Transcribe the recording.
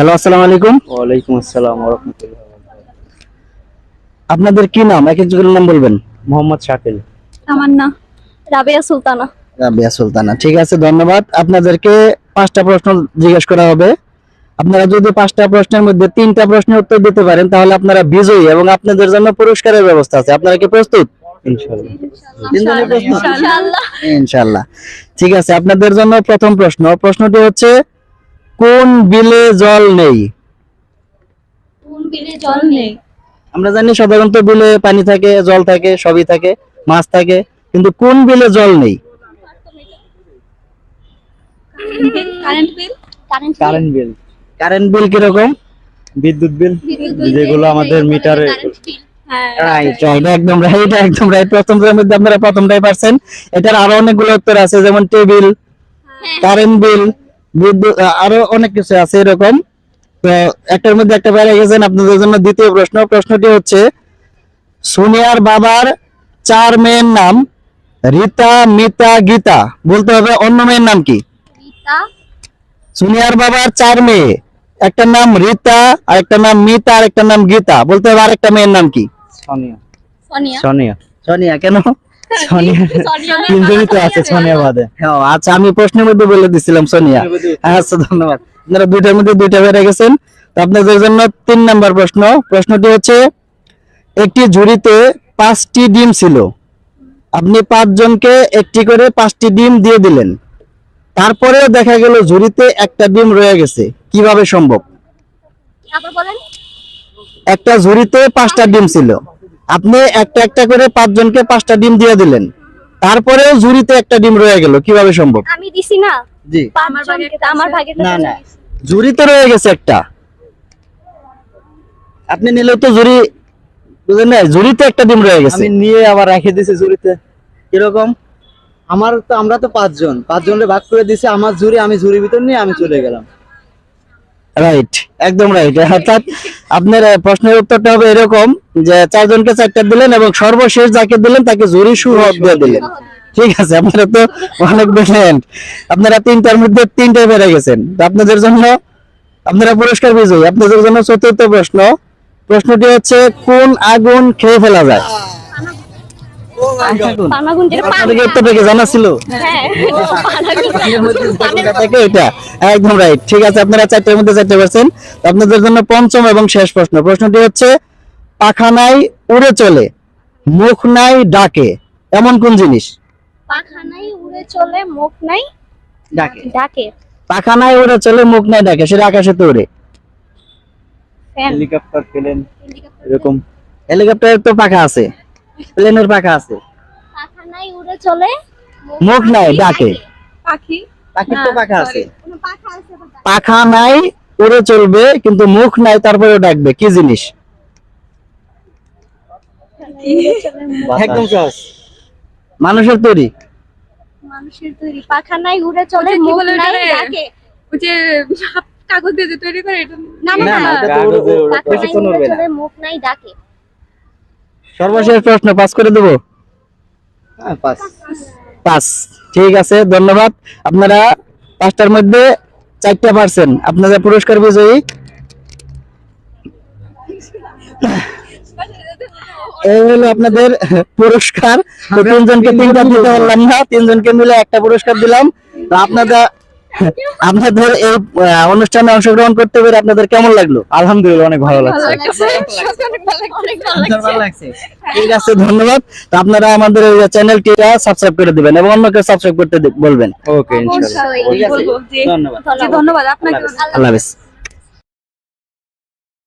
Hello আসসালামু আলাইকুম। ওয়ালাইকুম আসসালাম ওরহমতুল্লাহ আপনাদের কি নাম? এক একজনের নাম বলবেন। মোহাম্মদ শাকিল। আমার না রাবেয়া সুলতানা। রাবিয়া সুলতানা ঠিক আছে ধন্যবাদ। আপনাদেরকে পাঁচটা প্রশ্ন জিজ্ঞেস করা হবে। আপনারা যদি পাঁচটা প্রশ্নের মধ্যে তিনটা প্রশ্নের উত্তর দিতে পারেন তাহলে আপনারা বিজয়ী এবং আপনাদের জন্য পুরস্কারের ব্যবস্থা আছে। আপনারা কি প্রস্তুত? ইনশাল্লাহ তিনজনই ইনশাআল্লাহ। ঠিক আছে আপনাদের জন্য প্রথম প্রশ্ন। প্রশ্নটি হচ্ছে কোন বিলে জল নেই? কোন বিলে জল নেই? আমরা জানি সাধারণত বিলে পানি থাকে জল থাকে সবই থাকে মাছ থাকে কিন্তু কোন বিলে জল নেই? Current bill? Current current bill. Current bill কীরকম? বিদ্যুৎ বিল। যেগুলো আমাদের মিটারে হ্যাঁ। একদম রাইট একদম রাইট প্রথমটার মধ্যে আপনারা প্রথমটাই পারছেন। এটার আরও অনেকগুলো উত্তর আছে যেমন টেবিল কারেন্ট বিল আরও অনেক কিছু আছে এরকম। তো একটার মধ্যে একটা বাইরে গেছেন আপনাদের জন্য দ্বিতীয় প্রশ্ন। প্রশ্নটি হচ্ছে সোনিয়ার বাবার চার মেয়ের নাম রীতা মিতা গীতা। বলতে হবে অন্য মেয়ের নাম কি? সোনিয়ার বাবার চার মেয়ে। একটা নাম রীতা আর একটা নাম মিতা আর একটা নাম গীতা। বলতে হবে আরেকটা মেয়ের নাম কি? সোনিয়া। সোনিয়া। সোনিয়া কেন? সোনিয়া। সোনিয়া তিনজনই তো আছে সোনিয়া বাদে। হ্যাঁ, আচ্ছা আমি প্রশ্নের মধ্যে বলে দিছিলাম সোনিয়া। আচ্ছা ধন্যবাদ। আপনারা দুইটার মধ্যে দুইটা বেড়ে গেছেন। তো আপনাদের জন্য তিন নাম্বার প্রশ্ন। প্রশ্নটি হচ্ছে একটি ঝুড়িতে পাঁচটি ডিম ছিল। আপনি পাঁচজনকে একটি করে পাঁচটি ডিম দিয়ে দিলেন। তারপরেও দেখা গেল ঝুড়িতে একটা ডিম রয়ে গেছে। কীভাবে সম্ভব? একটা ঝুড়িতে পাঁচটা ডিম ছিল। আপনি একটা একটা করে পাঁচজনকে পাঁচটা ডিম দিয়ে দিলেন। তারপরেও ঝুড়িতে একটা ডিম রয়ে গেল কীভাবে সম্ভব? আমি দিছি না। জি। আমার ভাগে আমার ভাগে না না। ঝুড়িতে রয়ে গেছে একটা। আপনি নিলেও তো ঝুড়ি বুঝলেন না? ঝুড়িতে একটা ডিম রয়ে গেছে। আমি নিয়ে আবার রেখে দিছি ঝুড়িতে। এরকম আমার তো আমরা তো পাঁচজন। পাঁচজনের ভাগ করে দিছি আমার ঝুড়ি আমি ঝুড়ির ভিতর নিয়ে আমি চলে গেলাম। রাইট একদম রাইট অর্থাৎ আপনার প্রশ্নের উত্তরটা হবে এরকম যে চারজনকে চারটা দিলেন এবং সর্বশেষ যাকে দিলেন তাকে ঝুড়ি সুহদ দিয়ে দিলেন। ঠিক আছে আপনারা তো অনেক ব্রিলিয়েন্ট আপনারা তিনটার মধ্যে তিনটায় বেড়ে গেছেন। আপনাদের জন্য আপনারা পুরস্কার বিজয়ী। আপনাদের জন্য চতুর্থ প্রশ্ন। প্রশ্নটি হচ্ছে কোন আগুন খেয়ে ফেলা যায়? একদম রাইট ঠিক আছে আপনারা চারটার মধ্যে চারটে পারছেন। আপনাদের জন্য পঞ্চম এবং শেষ প্রশ্ন। প্রশ্নটি হচ্ছে পাখা নাই উড়ে চলে মুখ নাই ডাকে এমন কোন জিনিস? পাখা নাই উড়ে চলে মুখ নাই ডাকে। ডাকে। পাখা নাই উড়ে চলে মুখ নাই ডাকে সেটা আকাশে তো উড়ে হেলিকপ্টার প্লেন এরকম। হেলিকপ্টারের তো পাখা আছে। প্লেনের পাখা আছে। পাখা নাই উড়ে চলে। মুখ নাই ডাকে। পাখি? পাখির তো পাখা আছে। পাখা। পাখা। নাই উড়ে চলবে কিন্তু মুখ নাই তারপরে ডাকবে। কি জিনিস? একদম সহজ। মানুষের তৈরি। মানুষের তৈরি। পাখা নাই উড়ে চলে কি মুখ বলে নাই ডাকে। ওই যে কাগজ দিয়ে তৈরি করে এটা না না না না না উড়ে- পাখা চলে মুখ নাই ডাকে। সর্বশেষ প্রশ্ন পাস করে দেবো? হ্যাঁ পাঁচ ঠিক আছে ধন্যবাদ। আপনারা পাঁচটার মধ্যে চারটা পারছেন। আপনাদের পুরস্কার বিজয়ী? এই হলো আপনাদের পুরস্কার। তিনজনকে তিনটা দিতে পারলাম না তিনজনকে মিলে একটা পুরস্কার দিলাম। তো আপনাদের ধর এই অনুষ্ঠানে অংশগ্রহণ করতে পেরে আপনাদের কেমন লাগল? আলহামদুলিল্লাহ অনেক ভালো লাগছে। অনেক ভালো লাগছে। ঠিক আছে ধন্যবাদ। তো আপনারা আমাদের এই চ্যানেলটিটা সাবস্ক্রাইব করে দিবেন এবং অন্যকে সাবস্ক্রাইব করতে বলবেন। ওকে ইনশাআল্লাহ ধন্যবাদ। ধন্যবাদ। আপনাকে আল্লাহ হাফেজ।